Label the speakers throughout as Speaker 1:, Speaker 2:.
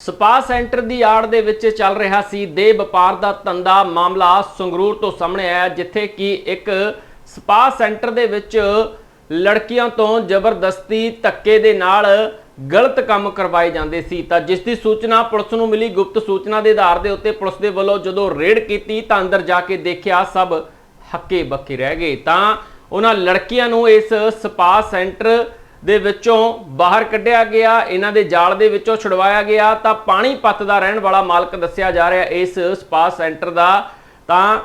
Speaker 1: Spa centre ਦੀ ਆੜ ਦੇ ਵਿੱਚ ਚੱਲ ਰਿਹਾ ਸੀ ਦੇ ਵਪਾਰ ਦਾ ਧੰਦਾ। ਮਾਮਲਾ ਸੰਗਰੂਰ ਤੋਂ ਸਾਹਮਣੇ ਆਇਆ, ਜਿੱਥੇ ਕਿ ਇੱਕ ਸਪਾ ਸੈਂਟਰ ਦੇ ਵਿੱਚ ਲੜਕੀਆਂ ਤੋਂ ਜ਼ਬਰਦਸਤੀ ਧੱਕੇ ਦੇ ਨਾਲ ਗਲਤ ਕੰਮ ਕਰਵਾਏ ਜਾਂਦੇ ਸੀ। ਤਾਂ ਜਿਸ ਦੀ ਸੂਚਨਾ ਪੁਲਿਸ ਨੂੰ ਮਿਲੀ, ਗੁਪਤ ਸੂਚਨਾ ਦੇ ਆਧਾਰ ਦੇ ਉੱਤੇ ਪੁਲਿਸ ਦੇ ਵੱਲੋਂ ਜਦੋਂ ਰੇਡ ਕੀਤੀ ਤਾਂ ਅੰਦਰ ਜਾ ਕੇ ਦੇਖਿਆ ਸਭ ਹੱਕੇ ਬੱਕੇ ਰਹਿ ਗਏ। ਤਾਂ ਉਹਨਾਂ ਲੜਕੀਆਂ ਨੂੰ ਇਸ ਸਪਾ ਸੈਂਟਰ ਦੇ ਵਿੱਚੋਂ ਬਾਹਰ ਕੱਢਿਆ ਗਿਆ, ਇਹਨਾਂ ਦੇ ਜਾਲ ਦੇ ਵਿੱਚੋਂ ਛੁਡਵਾਇਆ ਗਿਆ, ਤਾਂ ਪਾਣੀਪਤ ਦਾ ਰਹਿਣ ਵਾਲਾ ਮਾਲਕ ਦੱਸਿਆ ਜਾ ਰਿਹਾ, ਇਸ ਸਪਾ ਸੈਂਟਰ ਦਾ। ਤਾਂ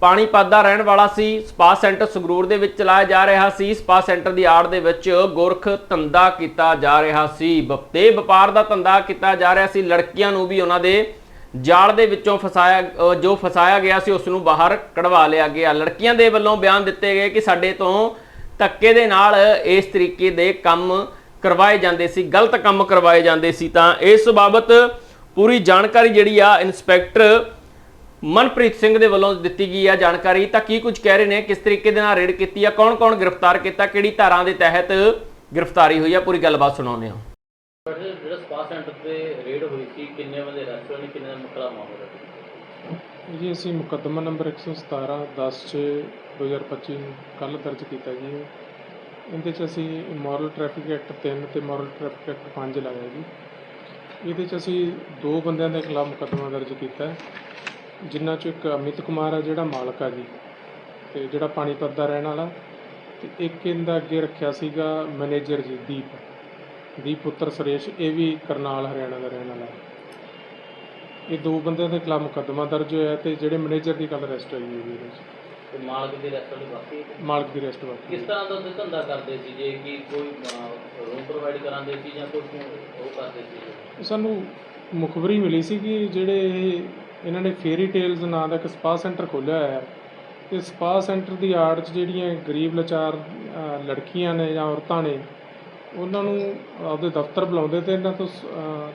Speaker 1: ਪਾਣੀਪਤ ਦਾ ਰਹਿਣ ਵਾਲਾ ਸੀ, ਸਪਾ ਸੈਂਟਰ ਸੰਗਰੂਰ ਦੇ ਵਿੱਚ ਚਲਾਇਆ ਜਾ ਰਿਹਾ ਸੀ, ਸਪਾ ਸੈਂਟਰ ਦੀ ਆੜ ਦੇ ਵਿੱਚ ਗੋਰਖ ਧੰਦਾ ਕੀਤਾ ਜਾ ਰਿਹਾ ਸੀ। ਤੇ ਵਪਾਰ ਦਾ ਧੰਦਾ ਕੀਤਾ ਜਾ ਰਿਹਾ ਸੀ, ਲੜਕੀਆਂ ਨੂੰ ਵੀ ਉਹਨਾਂ ਦੇ ਜਾਲ ਦੇ ਵਿੱਚੋਂ ਫਸਾਇਆ ਜੋ ਫਸਾਇਆ ਗਿਆ ਸੀ, ਉਸ ਨੂੰ ਬਾਹਰ ਕਢਵਾ ਲਿਆ ਗਿਆ। ਲੜਕੀਆਂ ਦੇ ਵੱਲੋਂ ਬਿਆਨ ਦਿੱਤੇ ਗਏ ਕਿ ਸਾਡੇ ਤੋਂ ਧੱਕੇ ਦੇ ਨਾਲ ਇਸ ਤਰੀਕੇ ਦੇ ਕੰਮ ਕਰਵਾਏ ਜਾਂਦੇ ਸੀ, ਗਲਤ ਕੰਮ ਕਰਵਾਏ ਜਾਂਦੇ ਸੀ ਤਾਂ ਇਸ ਬਾਬਤ ਪੂਰੀ ਜਾਣਕਾਰੀ ਜਿਹੜੀ ਆ ਇਨਸਪੈਕਟਰ ਮਨਪ੍ਰੀਤ ਸਿੰਘ ਦੇ ਵੱਲੋਂ ਦਿੱਤੀ ਗਈ ਆ ਜਾਣਕਾਰੀ। ਤਾਂ ਕੀ ਕੁਝ ਕਹਿ ਰਹੇ ਨੇ, ਕਿਸ ਤਰੀਕੇ ਦੇ ਨਾਲ ਰੇਡ ਕੀਤੀ ਆ, ਕੌਣ-ਕੌਣ ਗ੍ਰਿਫਤਾਰ ਕੀਤਾ, ਕਿਹੜੀ ਧਾਰਾਂ ਦੇ ਤਹਿਤ ਗ੍ਰਿਫਤਾਰੀ ਹੋਈ ਆ, ਪੂਰੀ ਗੱਲਬਾਤ ਸੁਣਾਉਂਦੇ ਹਾਂ।
Speaker 2: ਜਿਹੜਾ ਸਪਾ ਸੈਂਟਰ ਤੇ ਰੇਡ ਹੋਈ ਸੀ, ਕਿੰਨੇ ਬੰਦੇ ਅਰੈਸਟ ਕਿੰਨੇ ਦਾ ਮੁਕਲਾ ਮਾਮਲਾ
Speaker 3: ਜੀ, ਅਸੀਂ ਮੁਕੱਦਮਾ ਨੰਬਰ 117 10 6 2025 ਨੂੰ ਕੱਲ ਦਰਜ ਕੀਤਾ ਜੀ। ਇਹਦੇ 'ਚ ਅਸੀਂ ਮੋਰਲ ਟ੍ਰੈਫਿਕ ਐਕਟ 3 ਤੇ ਮੋਰਲ ਟ੍ਰੈਫਿਕ ਐਕਟ 5 ਲਾਇਆ ਜੀ। ਇਹਦੇ 'ਚ ਅਸੀਂ ਦੋ ਬੰਦਿਆਂ ਦੇ ਖਿਲਾਫ ਮੁਕੱਦਮਾ ਦਰਜ ਕੀਤਾ। ਜਿਨ੍ਹਾਂ 'ਚੋਂ ਇੱਕ ਅਮਿਤ ਕੁਮਾਰ ਆ, ਜਿਹੜਾ ਮਾਲਕ ਆ ਜੀ, ਤੇ ਜਿਹੜਾ ਪਾਣੀਪਤ ਦਾ ਰਹਿਣ ਵਾਲਾ, ਤੇ ਇੱਕ ਇਹਦਾ ਅੱਗੇ ਰੱਖਿਆ ਸੀਗਾ ਮੈਨੇਜਰ ਜੀ, ਦੀਪ। ਦੀਪ ਪੁੱਤਰ ਸੁਰੇਸ਼, ਇਹ ਵੀ ਕਰਨਾਲ, ਹਰਿਆਣਾ ਦਾ ਰਹਿਣ ਵਾਲਾ। ਇਹ ਦੋ ਬੰਦਿਆਂ ਦੇ ਖਿਲਾਫ ਮੁਕੱਦਮਾ ਦਰਜ ਹੋਇਆ ਤੇ ਜਿਹੜੇ ਮੈਨੇਜਰ ਦੀ ਕੱਲ ਅਰੈਸਟ ਹੋਈ ਹੈ ਜੀ। ਇਹਦੇ 'ਚ
Speaker 2: ਤੇ ਮਾਲਕ ਦੇ ਰੈਸਟ ਵਾਲੀ ਬਾਕੀ
Speaker 3: ਮਾਲਕ ਦੀ ਅਰੈਸਟ ਬਾਕੀ
Speaker 2: ਕਿਸ ਤਰ੍ਹਾਂ ਦਾ ਧੰਦਾ ਕਰਦੇ ਸੀ ਜੇ ਕਿ ਕੋਈ ਰੂਮ ਪ੍ਰੋਵਾਈਡ ਕਰਾਉਂਦੇ ਸੀ ਜਾਂ ਕੋਈ ਉਹ ਕਰਦੇ ਸੀ?
Speaker 3: ਸਾਨੂੰ ਮੁਖਬਰੀ ਮਿਲੀ ਸੀ ਕਿ ਜਿਹੜੇ ਇਹ ਇਹਨਾਂ ਨੇ ਫੇਰੀ ਟੇਲਸ ਨਾਂ ਦਾ ਇੱਕ ਸਪਾ ਸੈਂਟਰ ਖੋਲ੍ਹਿਆ ਹੋਇਆ ਹੈ। ਤੇ ਸਪਾ ਸੈਂਟਰ ਦੀ ਆੜ 'ਚ ਜਿਹੜੀਆਂ ਗਰੀਬ ਲਾਚਾਰ ਅ, ਲੜਕੀਆਂ ਨੇ ਜਾਂ ਔਰਤਾਂ ਨੇ ਉਹਨਾਂ ਨੂੰ ਆਪਦੇ ਦਫ਼ਤਰ ਬੁਲਾਉਂਦੇ ਤੇ ਇਹਨਾਂ ਤੋਂ ਸ- ਅ,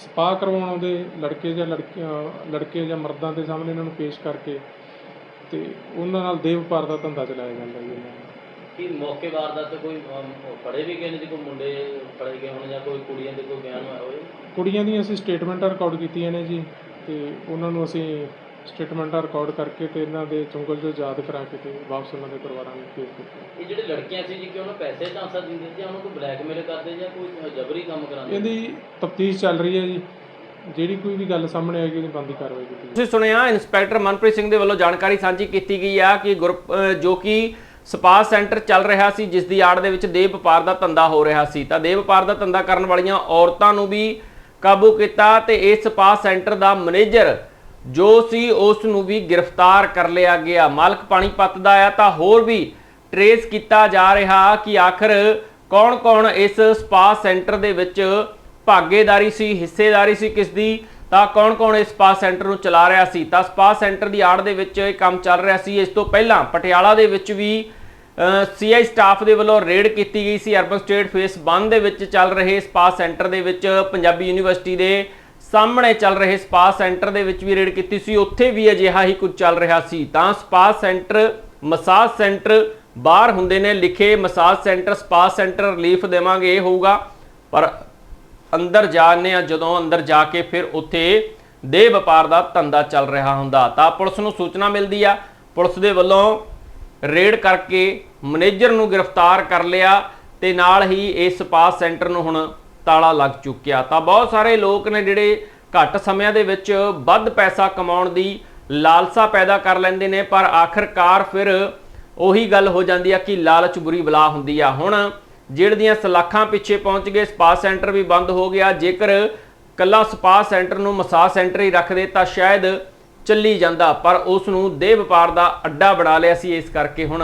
Speaker 3: ਸਪਾ ਕਰਵਾਉਣ ਆਉਂਦੇ ਲੜਕੇ ਜਾਂ ਲੜਕੀਆਂ ਲੜਕੇ ਜਾਂ ਮਰਦਾਂ ਦੇ ਸਾਹਮਣੇ ਇਹਨਾਂ ਨੂੰ ਪੇਸ਼ ਕਰਕੇ ਤੇ ਉਹਨਾਂ ਨਾਲ ਦੇਹ ਵਪਾਰ ਦਾ ਧੰਦਾ ਚਲਾਇਆ ਜਾਂਦਾ ਜੀ ਇਹਨਾਂ ਦਾ
Speaker 2: ਕਿ ਮੌਕੇ ਵਾਰਦਾਤ ਤੇ ਕੋਈ ਅਮ, ਫੜੇ ਵੀ ਗਏ ਨੇ ਜੀ? ਕੋਈ ਮੁੰਡੇ ਫੜੇ ਗਏ ਹੋਣ ਜਾਂ ਕੋਈ ਕੁੜੀਆਂ ਦੇ ਕੋਈ ਬਿਆਨ
Speaker 3: ਕੁੜੀਆਂ ਦੀਆਂ ਅਸੀਂ ਸਟੇਟਮੈਂਟਾਂ ਰਿਕਾਰਡ ਕੀਤੀਆਂ ਨੇ ਜੀ ਤੇ ਉਹਨਾਂ ਨੂੰ ਅਸੀਂ ਸਟੇਟਮੈਂਟਾਂ ਰਿਕਾਰਡ ਕਰਕੇ ਤੇ ਇਹਨਾਂ ਦੇ ਚੁੰਗਲ 'ਚ ਯਾਦ ਕਰਾ ਕੇ ਤੇ ਵਾਪਸ ਉਹਨਾਂ ਦੇ ਪਰਿਵਾਰਾਂ ਨੂੰ ਭੇਜ ਦਿੱਤਾ
Speaker 2: ਇਹ ਜਿਹੜੇ ਲੜਕੀਆਂ ਸੀ ਜੀ ਕਿ ਉਹਨਾਂ ਪੈਸੇ ਚਾਂਸਾ ਦਿੰਦੇ ਸੀ ਜਾਂ ਉਹਨਾਂ ਨੂੰ ਬਲੈਕਮੇਲ ਕਰਦੇ ਜਾਂ ਕੋਈ ਜਬਰੀ ਕੰਮ ਕਰਾਉਂਦੇ
Speaker 3: ਇਹਦੀ ਤਫਤੀਸ਼ ਚੱਲ ਰਹੀ ਹੈ ਜੀ। ਜਿਹੜੀ ਕੋਈ ਵੀ ਗੱਲ ਸਾਹਮਣੇ ਆਏਗੀ ਉਹਦੀ ਬੰਦੀ ਕਾਰਵਾਈ ਕੀਤੀ।
Speaker 1: ਤੁਸੀਂ ਸੁਣਿਆ ਇਨਸਪੈਕਟਰ ਮਨਪ੍ਰੀਤ ਸਿੰਘ ਦੇ ਵੱਲੋਂ ਜਾਣਕਾਰੀ ਸਾਂਝੀ ਕੀਤੀ ਗਈ ਆ ਕਿ ਗਰੁੱਪ ਜੋ ਕਿ ਸਪਾ ਸੈਂਟਰ ਚੱਲ ਰਿਹਾ ਸੀ ਜਿਸ ਦੀ ਆੜ ਦੇ ਵਿੱਚ ਦੇਹ ਵਪਾਰ ਦਾ ਧੰਦਾ ਹੋ ਰਿਹਾ ਸੀ। ਤਾਂ ਦੇਹ ਵਪਾਰ ਦਾ ਧੰਦਾ ਕਰਨ ਵਾਲੀਆਂ ਔਰਤਾਂ ਨੂੰ ਵੀ ਕਾਬੂ ਕੀਤਾ ਤੇ ਇਸ ਸਪਾ ਸੈਂਟਰ ਦਾ ਮੈਨੇਜਰ ਜੋ ਸੀ ਉਸ ਨੂੰ ਵੀ ਗ੍ਰਿਫਤਾਰ ਕਰ ਲਿਆ ਗਿਆ। ਮਾਲਕ ਪਾਣੀਪਤ ਦਾ ਆ ਤਾਂ ਹੋਰ ਵੀ ਟਰੇਸ ਕੀਤਾ ਜਾ ਰਿਹਾ ਕਿ ਆਖਰ ਕੌਣ-ਕੌਣ ਇਸ ਸਪਾ ਸੈਂਟਰ ਦੇ ਵਿੱਚ ਭਾਗੇਦਾਰੀ ਸੀ, ਹਿੱਸੇਦਾਰੀ ਸੀ ਕਿਸ ਦੀ? ਤਾਂ ਕੌਣ-ਕੌਣ ਇਸ ਸਪਾ ਸੈਂਟਰ ਨੂੰ ਚਲਾ ਰਿਹਾ ਸੀ? ਤਾਂ ਸਪਾ ਸੈਂਟਰ ਦੀ ਆੜ ਦੇ ਵਿੱਚ ਇਹ ਕੰਮ ਚੱਲ ਰਿਹਾ ਸੀ। ਇਸ ਤੋਂ ਪਹਿਲਾਂ ਪਟਿਆਲਾ ਦੇ ਵਿੱਚ ਵੀ ਸੀਆਈ ਸਟਾਫ ਦੇ ਵੱਲੋਂ ਰੇਡ ਕੀਤੀ ਗਈ ਸੀ। ਅਰਬਨ ਸਟੇਟ ਫੇਸ 1 ਦੇ ਵਿੱਚ ਚੱਲ ਰਹੇ ਸਪਾ ਸੈਂਟਰ ਦੇ ਵਿੱਚ ਪੰਜਾਬੀ ਯੂਨੀਵਰਸਿਟੀ ਦੇ ਸਾਹਮਣੇ ਚੱਲ ਰਹੇ ਸਪਾ ਸੈਂਟਰ ਦੇ ਵਿੱਚ ਵੀ ਰੇਡ ਕੀਤੀ ਸੀ, ਉੱਥੇ ਵੀ ਅਜਿਹਾ ਹੀ ਕੁਝ ਚੱਲ ਰਿਹਾ ਸੀ। ਤਾਂ ਸਪਾ ਸੈਂਟਰ, ਮਸਾਜ ਸੈਂਟਰ ਬਾਹਰ ਹੁੰਦੇ ਨੇ, ਲਿਖੇ massage centre, spa centre relief ਦੇਵਾਂਗੇ, ਇਹ ਹੋਊਗਾ। ਪਰ ਅੰਦਰ ਜਾਣੇ ਆ ਜਦੋਂ ਅੰਦਰ ਜਾ ਕੇ ਫਿਰ ਉੱਥੇ ਦੇ ਵਪਾਰ ਦਾ ਧੰਦਾ ਚੱਲ ਰਿਹਾ ਹੁੰਦਾ। ਤਾਂ ਪੁਲਿਸ ਨੂੰ ਸੂਚਨਾ ਮਿਲਦੀ ਆ। ਪੁਲਿਸ ਦੇ ਵੱਲੋਂ ਰੇਡ ਕਰਕੇ ਮੈਨੇਜਰ ਨੂੰ ਗ੍ਰਿਫਤਾਰ ਕਰ ਲਿਆ ਤੇ ਨਾਲ ਹੀ ਇਸ ਸਪਾ ਸੈਂਟਰ ਨੂੰ ਹੁਣ ਤਾਲਾ ਲੱਗ ਚੁੱਕਿਆ। ਤਾਂ ਬਹੁਤ ਸਾਰੇ ਲੋਕ ਨੇ ਜਿਹੜੇ ਘੱਟ ਸਮਿਆਂ ਦੇ ਵਿੱਚ ਵੱਧ ਪੈਸਾ ਕਮਾਉਣ ਦੀ ਲਾਲਸਾ ਪੈਦਾ ਕਰ ਲੈਂਦੇ ਨੇ, ਪਰ ਆਖਰਕਾਰ ਫਿਰ ਉਹੀ ਗੱਲ ਹੋ ਜਾਂਦੀ ਆ ਕਿ ਲਾਲਚ ਬੁਰੀ ਬਲਾ ਹੁੰਦੀ ਆ। ਹੁਣ ਜੇਲ੍ਹ ਦੀਆਂ ਸਲਾਖਾਂ ਪਿੱਛੇ ਪਹੁੰਚ ਗਏ, ਸਪਾ ਸੈਂਟਰ ਵੀ ਬੰਦ ਹੋ ਗਿਆ। ਜੇਕਰ ਕੱਲਾ ਸਪਾ ਸੈਂਟਰ ਨੂੰ ਮਸਾਜ ਸੈਂਟਰ ਹੀ ਰੱਖਦੇ ਤਾਂ ਸ਼ਾਇਦ ਚੱਲੀ ਜਾਂਦਾ, ਪਰ ਉਸ ਨੂੰ ਦੇਹ ਵਪਾਰ ਦਾ ਅੱਡਾ ਬਣਾ ਲਿਆ ਸੀ। ਇਸ ਕਰਕੇ ਹੁਣ